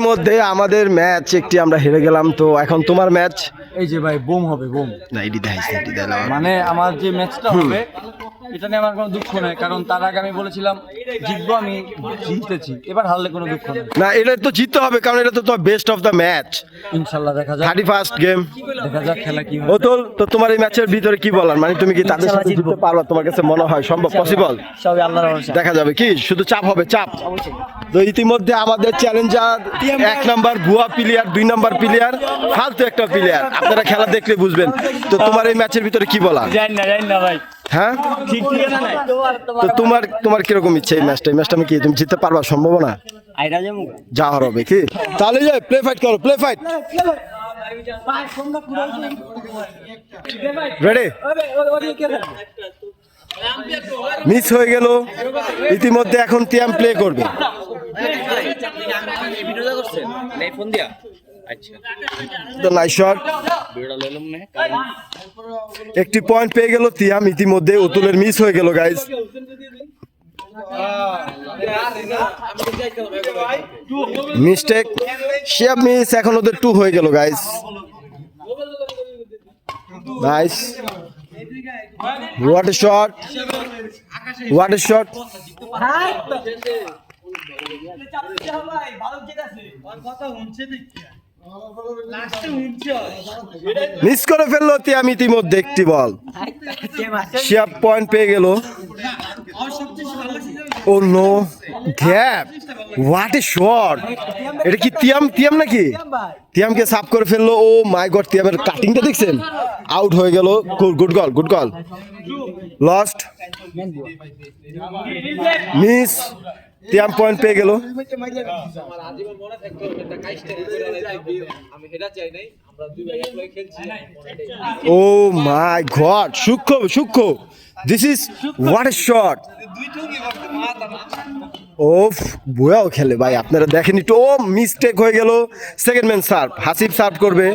ইতিমধ্যে আমাদের ম্যাচ একটি আমরা হেরে গেলাম তো এখন তোমার ম্যাচ? এই যে ভাই বোম হবে বোম। না এটি দেখাইস না, এটি দেখালাম মানে আমার যে ম্যাচটা হবে এটা নিয়ে আমার কোনো দুঃখ নেই কারণ তার আগে আমি বলেছিলাম জিতবো আমি জিতেছি। এবার হারলে কোনো দুঃখ নেই। না এটা তো জিততে হবে কারণ এটা তো তোমার বেস্ট অফ দ্য ম্যাচ ইনশাল্লাহ দেখা যাক। থার্টি ফার্স্ট গেম দেখা যাক খেলা কি হয়। অতুল তো তোমার এই ম্যাচের ভিতরে কি বলার? মানে তুমি কি তাদের সাথে জিততে পারবা তোমার কাছে মনে হয় সম্ভব? পসিবল সবই আল্লাহর ভরসা। দেখা যাবে কি? শুধু চাপ হবে চাপ। তো ইতিমধ্যে আমাদের চ্যালেঞ্জার এক নাম্বার ভুয়া প্লেয়ার দুই নাম্বার প্লেয়ার ফালতু একটা প্লেয়ার আপনারা খেলা দেখলে বুঝবেন। তো তোমার এই ম্যাচের ভিতরে কি বলা? জানি না জানি না ভাই। হ্যাঁ? না তো তোমার তোমার কীরকম ইচ্ছে এই ম্যাচটা এই ম্যাচটা আমি কি তুমি জিততে পারবা? সম্ভাবনা আইরা যাব। যা হবে কি? তাহলে যে প্লে ফাইট করো প্লে ফাইট রেডি মিস হয়ে গেল। ইতিমধ্যে এখন তিয়াম প্লে করবে। একটি পয়েন্ট পেয়ে গেল তিয়াম ইতিমধ্যে অতুলের মিস হয়ে গেল গাইজ মিস্টেক শিয়াব মিস এখন ওদের টু হয়ে গেল guys nice what a shot what a shot miss করে ফেলল তিয়াম ইতিমধ্যে একটি বল। শিয়াব পয়েন্ট পেয়ে গেল। ও no, gap. What a shot এটা কি তিয়াম তিয়াম নাকি? তিয়ামকে সাফ করে ফেলল, ও মাই গড, তিয়ামের কাটিংটা দেখছেন? আউট হয়ে গেল গুড গল গুড গল লস্ট মিস তিয়াম পয়েন্ট পেয়ে গেল। ও মাই গড সূক্ষ্ম সূক্ষ্ম this is what a shot oh বয়াও খেলে ভাই, আপনারা দেখেন একটু, ও মিস্টেক হয়ে গেল। Second man serve Hasib serve করবে।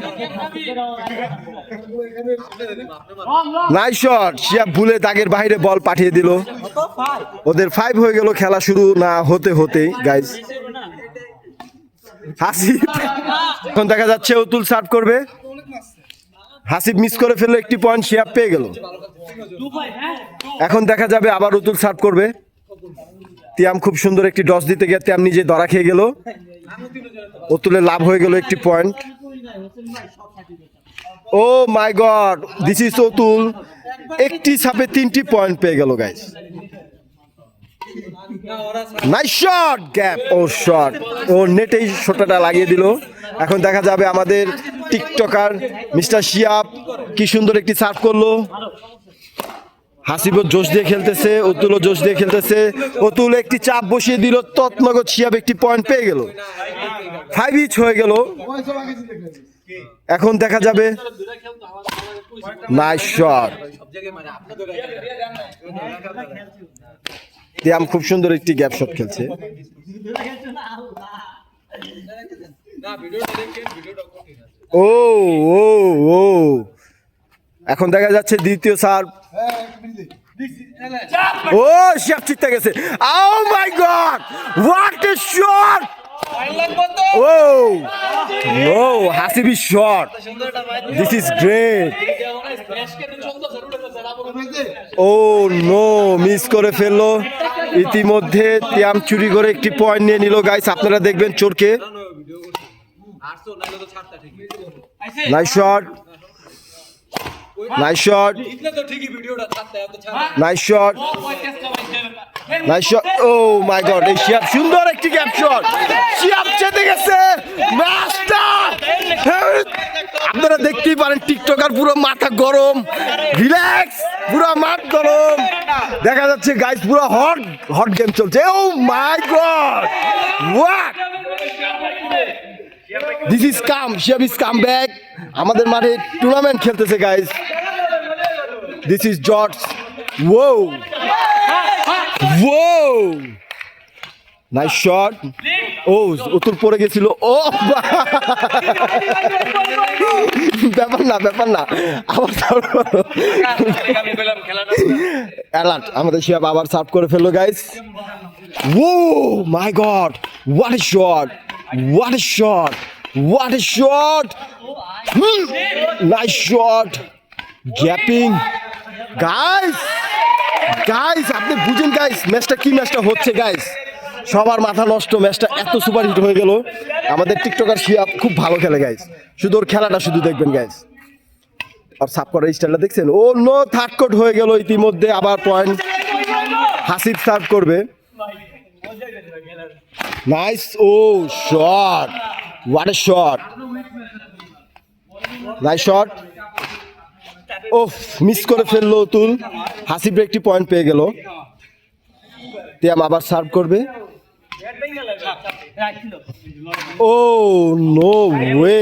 নাই শট শিয়া ভুলে দাগের বাইরে বল পাঠিয়ে দিল। ওদের ফাইভ হয়ে গেল, খেলা শুরু না, হতে হতেই গাইজ হাসিব এখন দেখা যাচ্ছে অতুল সার্ভ করবে। হাসিব মিস করে ফেলল একটি পয়েন্ট শিয়াব পেয়ে গেল। এখন দেখা যাবে আবার অতুল সার্ভ করবে। তিয়াম খুব সুন্দর একটি ডস দিতে গিয়ে তিয়াম নিজে ধরা খেয়ে গেল। অতুলের লাভ হয়ে গেল একটি point oh my god this is Atul. একটি ছাপে তিনটি পয়েন্ট পেয়ে গেল guys nice shot gap oh shot oh নেটেই শটটা লাগিয়ে দিল। এখন দেখা যাবে আমাদের টিকটকার মিস্টার শিয়াব কি সুন্দর একটি সার্ভ করল। হাসিবও জোশ দিয়ে খেলতেছে অতুলও জোশ দিয়ে খেলতেছে। অতুল একটি চাপ বসিয়ে দিল তৎনগর শিয়াব একটি পয়েন্ট পেয়ে গেল। ফাইভ ইচ হয়ে গেল। এখন দেখা যাবে। নাইস শট তিয়াম খুব সুন্দর একটি গ্যাপ শট খেলছে। ও ও ও। এখন দেখা যাচ্ছে দ্বিতীয় সার্ভ ও শিয়াব চিত্তে গেছে। ও my god what a shot oh. No হাসিবি shot this is great oh no miss করে ফেলল। ইতিমধ্যে তিয়াম চুরি করে একটি পয়েন্ট নিয়ে নিল। গাইস আপনারা দেখবেন চোরকে। Nice shot nice shot nice shot nice shot oh my god এই শিয়াব সুন্দর একটি গ্যাপ শট শিয়াব চেতে গেছে। আপনারা দেখতেই পারেন, টিকটকার পুরো মাথা গরম। রিল্যাক্স পুরো মাঠ গরম। দেখা যাচ্ছে গাইস পুরো হট হট গেম চলছে। ও my god what this is come Shiyab is come back আমাদের মাঠে টুর্নামেন্ট খেলতেছে guys this is George whoa whoa nice shot oh উত্তর পড়ে গেছিল ও, ব্যাপার না ব্যাপার না আবার অ্যালার্ট আমাদের শিয়াব আবার সার্ভ করে ফেলল guys oh my god what a shot What a shot! What a shot! Hmm. Nice shot! Gapping! Guys আপনি বুঝেন গাইস ম্যাচটা কি ম্যাচটা হচ্ছে গাইস সবার মাথা নষ্ট ম্যাচটা এত সুপার হিট হয়ে গেল। আমাদের টিকটকার শিয়াব খুব ভালো খেলে গাইস শুধু ওর খেলাটা শুধু দেখবেন গাইস আর সাপ করার স্টাইলটা দেখছেন? ও নো থার্ড কোট হয়ে গেল ইতিমধ্যে, আবার পয়েন্ট হাসিব সার্ভ করবে। Nice oh shot what a shot nice shot oh miss করে ফেলল তুল হাসিব একটি পয়েন্ট পেয়ে গেল। তিয়াম আবার সার্ভ করবে। ও নো ওয়ে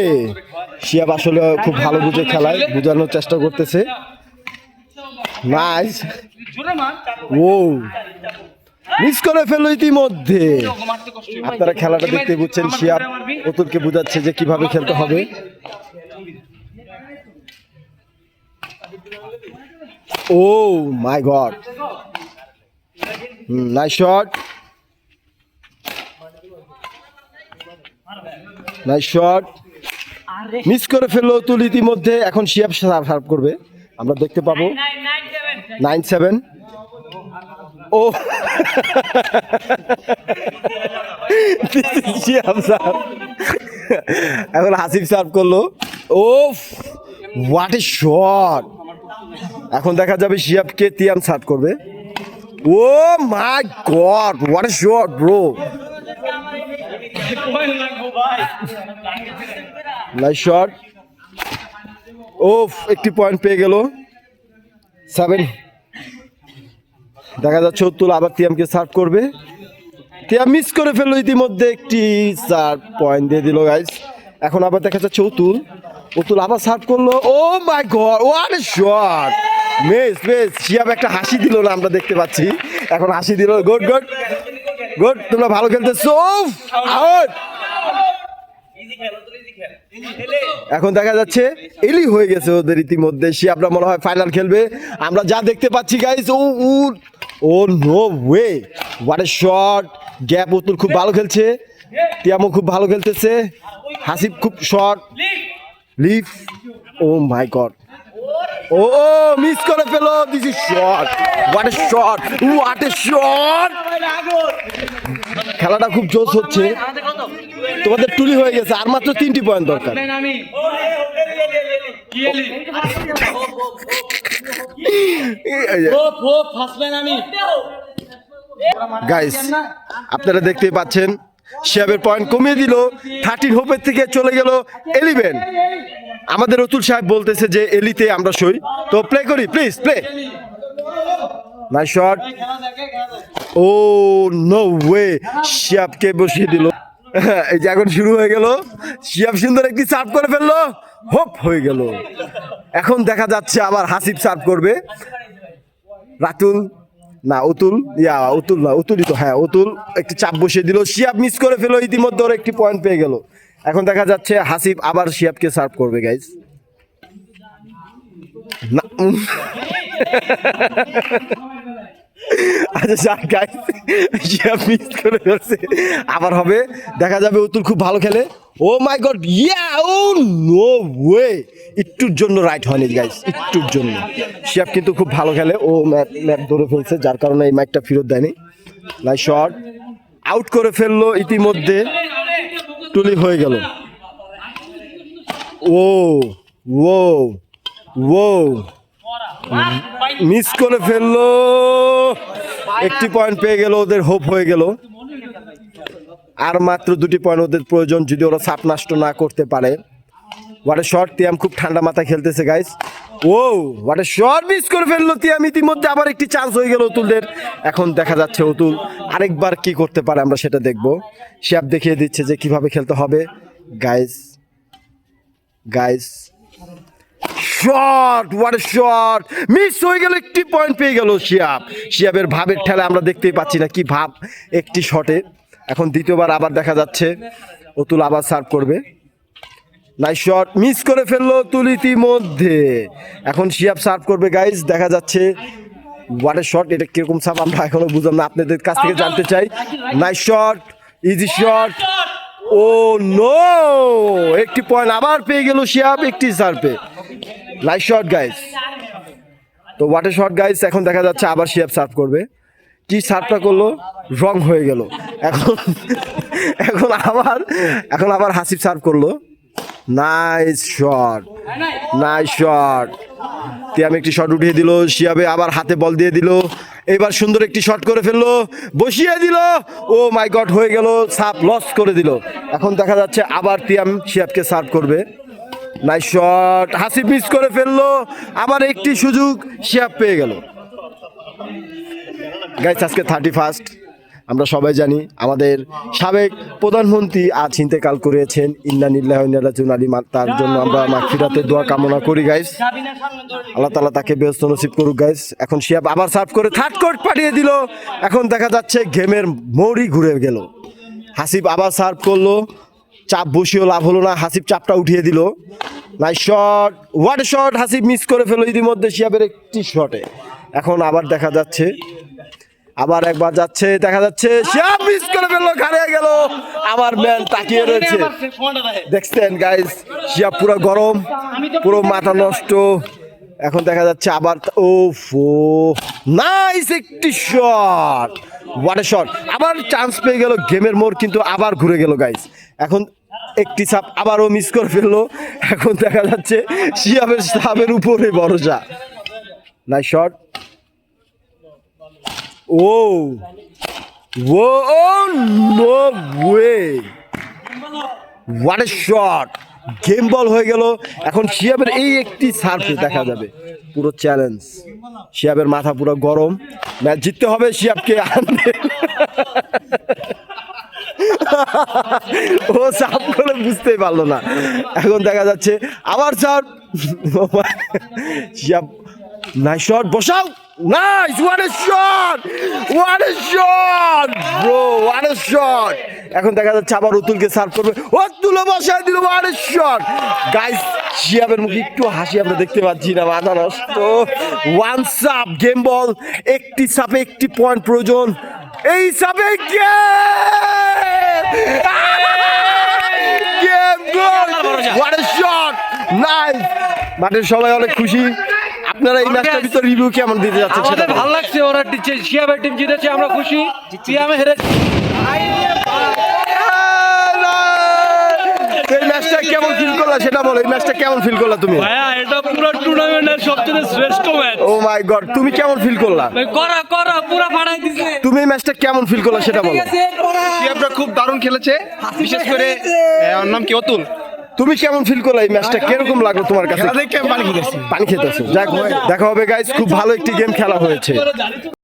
শিয়াব আসলে খুব ভালো বুঝে খেলায়, বোঝানোর চেষ্টা করতেছে। নাইস ও মিস করে ফেলল ইতিমধ্যে। আপনারা খেলাটা দেখতে বুঝছেন, শিয়াব অতুলকে বোঝাচ্ছে যে কীভাবে খেলতে হবে। ও my god nice shot nice shot miss করে ফেলল অতুল ইতিমধ্যে, এখন শিয়াব সার্ভ করবে। আমরা দেখতে পাবো। নাইন সেভেন ও শিয়াব সার্ভ এখন হাসিব সার্ভ করল। ও হোয়াট এ শট এখন দেখা যাবে শিয়াবকে তিয়াম সার্ভ করবে। ও my god what a shot bro nice shot ওফ, একটি পয়েন্ট পেয়ে গেল। সেভেন দেখা যাচ্ছে অতুল আবার তিয়ামকে সার্ভ করবে। তিয়াম মিস করে ফেলল ইতিমধ্যে একটি চার পয়েন্ট দিয়ে দিল গাইস এখন আবার দেখা যাচ্ছে অতুল অতুল আবার সার্ভ করল। ও মাই গড এ শট বেশ বেশ, শিয়াব একটা হাসি দিল না, আমরা দেখতে পাচ্ছি। এখন হাসি দিল গুড গুড গুড তোমরা ভালো খেলতেছো। আউট এখন দেখা যাচ্ছে, এলি হয়ে গেছে ওদের ইতিমধ্যে। সে আমরা মনে হয় ফাইনাল খেলবে। আমরা যা দেখতে পাচ্ছি guys oh oh no way what a shot gap উতুল খুব ভালো খেলছে। তিয়ামো খুব ভালো খেলতেছে। হাসিব খুব শট লিভ oh my god oh miss করে ফেলো। This is shot what a shot what a shot খেলাটা খুব জোশ হচ্ছে। তোমাদের টুলি হয়ে গেছে। আর মাত্র তিনটি পয়েন্ট দরকার। গাইস আপনারা দেখতেই পাচ্ছেন শিয়াবের পয়েন্ট কমিয়ে দিল থার্টিন হোপের থেকে চলে গেল এলিভেন আমাদের অতুল সাহেব বলতেছে যে এলিতে আমরা সই। তো প্লে করি please play nice shot oh no way শিয়াবকে বসিয়ে দিল। এই যে এখন শুরু হয়ে গেল। শিয়াব সুন্দর একটি সার্ভ করে ফেলল। হোপ হয়ে গেল। এখন দেখা যাচ্ছে আবার হাসিব সার্ভ করবে। রাতুল না অতুল ইয়া অতুল না অতুলই তো হ্যাঁ অতুল একটি চাপ বসিয়ে দিল। শিয়াব মিস করে ফেলো ইতিমধ্যে ওর একটি পয়েন্ট পেয়ে গেল। এখন দেখা যাচ্ছে হাসিব আবার শিয়াবকে সার্ভ করবে গাইজ না। আচ্ছা গাইস মিস করে ফেলছে। আবার হবে। দেখা যাবে অতুল খুব ভালো খেলে। ও my god yeah oh no way একটুর জন্য রাইট হয়নি গাইস একটুর জন্য। শিয়াব কিন্তু খুব ভালো খেলে। ও ম্যাপ ম্যাপ ধরে ফেলছে, যার কারণে এই ম্যাচটা ফেরত দেয়নি। নাই শট আউট করে ফেলল ইতিমধ্যে। টুলি হয়ে গেল। ও ও ও মিস করে ফেলল। একটি পয়েন্ট পেয়ে গেল, ওদের হোপ হয়ে গেল। আর মাত্র দুটি পয়েন্ট ওদের প্রয়োজন যদি ওরা সাপ নষ্ট না করতে পারে। ওয়াটার শর্ট তিয়াম খুব ঠান্ডা মাথায় খেলতেছে guys oh what a shot miss করে ফেলল তিয়াম। ইতিমধ্যে আবার একটি চান্স হয়ে গেল অতুলদের। এখন দেখা যাচ্ছে অতুল আরেকবার কি করতে পারে, আমরা সেটা দেখব। শ্যাপ দেখিয়ে দিচ্ছে যে কীভাবে খেলতে হবে। Guys guys shot what shot miss হয়ে গেল একটি পয়েন্ট পেয়ে গেল শিয়াব। শিয়াবের ভাবের ঠেলা আমরা দেখতেই পাচ্ছি না কি ভাব একটি শটে এখন দ্বিতীয়বার আবার দেখা যাচ্ছে অতুল আবার সার্ভ করবে। নাইস শট মিস করে ফেলল অতুল ইতিমধ্যে। এখন শিয়াব সার্ভ করবে গাইজ দেখা যাচ্ছে হোয়াট শট এটা কীরকম সাপ আমরা এখনও বুঝলাম না। আপনাদের কাছ থেকে জানতে চাই। Nice shot easy shot oh no একটি পয়েন্ট আবার পেয়ে গেল শিয়াব একটি সার্ভে নাইস শট গাইস তো ওয়াটার শট গাইস এখন দেখা যাচ্ছে আবার শিয়াব সার্ভ করবে। কি সার্ভটা করল? রং হয়ে গেল। এখন এখন আবার এখন আবার হাসিব সার্ভ করল। Nice shot nice shot Tiyam একটি শট উঠিয়ে দিল, শিয়াবে আবার হাতে বল দিয়ে দিল। এবার সুন্দর একটি শট করে ফেলল, বসিয়ে দিল। ও মাই গড হয়ে গেল, সাপ লস করে দিল। এখন দেখা যাচ্ছে আবার তিয়াম শিয়াবকে সার্ভ করবে। নাইস শট হাসি মিস করে ফেলল। আবার একটি সুযোগ শিয়াব পেয়ে গেল। গাইস আজকে থার্টি ফার্স্ট আমরা সবাই জানি আমাদের সাবেক প্রধানমন্ত্রী আজ ইন্তেকাল করেছেন। ইন্নানিল্লাহ ইন্নারাজুন আলী তার জন্য আমরা মাগফিরাতে দোয়া কামনা করি গাইস আল্লাহ তালা তাকে ব্যস্ত নসিব করুক গাইস এখন শিয়াব আবার সার্ভ করে থার্ড কোর্ট পাঠিয়ে দিল। এখন দেখা যাচ্ছে গেমের মোড়ই ঘুরে গেল। হাসিব আবার সার্ভ করল। চাপ বসিয়েও লাভ হলো না, হাসিব চাপটা উঠিয়ে দিল। Nice shot what shot Hasib miss করে ফেলো ইতিমধ্যে শিয়াবের একটি শটে এখন আবার দেখা যাচ্ছে, আবার একবার যাচ্ছে, দেখা যাচ্ছে, শিয়াব মিস করে ফেলল হারিয়ে গেল, আবার ম্যান তাকিয়ে রয়েছে। দেখছেন গাইস শিয়াব পুরো গরম, পুরো মাথা নষ্ট। এখন দেখা যাচ্ছে আবার ও ফো নাইস একটি শট হোয়াট শট আবার চান্স পেয়ে গেল গেমের মোড় কিন্তু আবার ঘুরে গেল গাইস এখন একটি সাপ আবারও মিস করে ফেলল। এখন দেখা যাচ্ছে শিয়াবের সাপের উপরে ভরসা। Nice shot oh oh no way what a shot game ball হয়ে গেল। এখন শিয়াবের এই একটি সার্ভে দেখা যাবে। পুরো চ্যালেঞ্জ শিয়াবের মাথা পুরো গরম। ম্যাচ জিততে হবে শিয়াবকে। আনতে। ও সাপ করে বুঝতেই পারল না। এখন দেখা যাচ্ছে, আবার সার্ভ নাই শট বসাও। Nice what a shot what a shot bro what a shot এখন দেখা যাচ্ছে আবার অতুলকে সার্ভ করবে। অতুলও বসায় দিল হোয়াট এ শট গাইস শিয়াবের মুখে একটু হাসি আমরা দেখতে পাচ্ছি না, মাথা নষ্ট। ওয়ান সাপ গেম বল একটি সাপে একটি পয়েন্ট প্রয়োজন। এই সাপে গেম গোল হোয়াট এ শট নাইস মাঠের সবাই অনেক খুশি আপনারা এই ম্যাচটার ভিতর রিভিউ কেমন দিতে যাচ্ছেন সেটা ভালো লাগছে ওরা টিম জিতেছে আমরা খুশি সিয়ামে হেরেছে এই ম্যাচটা কেমন সেটা বলো এই ম্যাচটা কেমন ফিল করলা তুমি? ভাইয়া এটা পুরো টুর্নামেন্টের সবচেয়ে শ্রেষ্ঠ ম্যাচ ও মাই গড তুমি কেমন ফিল করলা? করা করা পুরো ফাটাই দিছে। তুমি এই ম্যাচটা কেমন ফিল করলা সেটা বলো। সিয়াবরা খুব দারুণ খেলেছে বিশেষ করে ওর নাম কি অতুল? তুমি কেমন ফিল করলা এই ম্যাচটা কীরকম লাগল তোমার কাছে? দেখে পানি খেতেছি। পানি খেতেছো। যাক দেখা হবে গাইজ খুব ভালো একটি গেম খেলা হয়েছে।